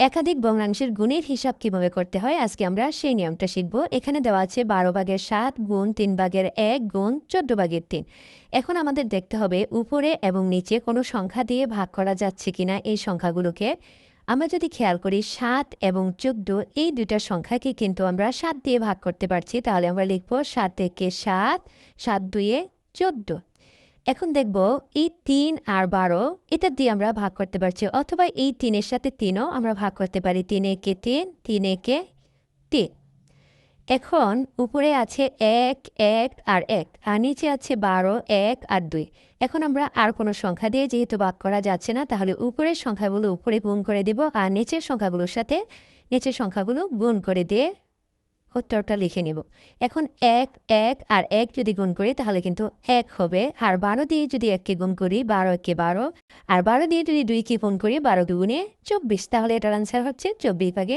একাধিক ভগ্নাংশের গুণের হিসাব কীভাবে করতে হয়, আজকে আমরা সেই নিয়মটা শিখব। এখানে দেওয়া আছে বারো ভাগের সাত গুণ তিন ভাগের এক গুণ চোদ্দ ভাগের তিন। এখন আমাদের দেখতে হবে উপরে এবং নিচে কোনো সংখ্যা দিয়ে ভাগ করা যাচ্ছে কিনা এই সংখ্যাগুলোকে। আমরা যদি খেয়াল করি সাত এবং চোদ্দ, এই দুইটা সংখ্যাকে কিন্তু আমরা সাত দিয়ে ভাগ করতে পারছি। তাহলে আমরা লিখব সাত একে সাত সাত দুইয়ে চোদ্দ। এখন দেখব এই তিন আর বারো, এটা দিয়ে আমরা ভাগ করতে পারছি, অথবা এই তিনের সাথে তিনও আমরা ভাগ করতে পারি, তিন একে তিন তিন একে তিন। এখন উপরে আছে এক এক আর এক, আর নিচে আছে বারো, এক আর দুই। এখন আমরা আর কোনো সংখ্যা দিয়ে যেহেতু ভাগ করা যাচ্ছে না, তাহলে উপরের সংখ্যাগুলো উপরে গুণ করে দেব, আর নিচের সংখ্যাগুলোর সাথে নিচের সংখ্যাগুলো গুণ করে দিয়ে উত্তরটা লিখে নেব। এখন এক এক আর এক যদি গুণ করি, তাহলে কিন্তু এক হবে। আর বারো দিয়ে যদি এককে গুণ করি, বারো একে বারো। আর বারো দিয়ে যদি দুইকে গুণ করি, বারো দুগুণে চব্বিশ। তাহলে এটার আনসার হচ্ছে চব্বিশ ভাগে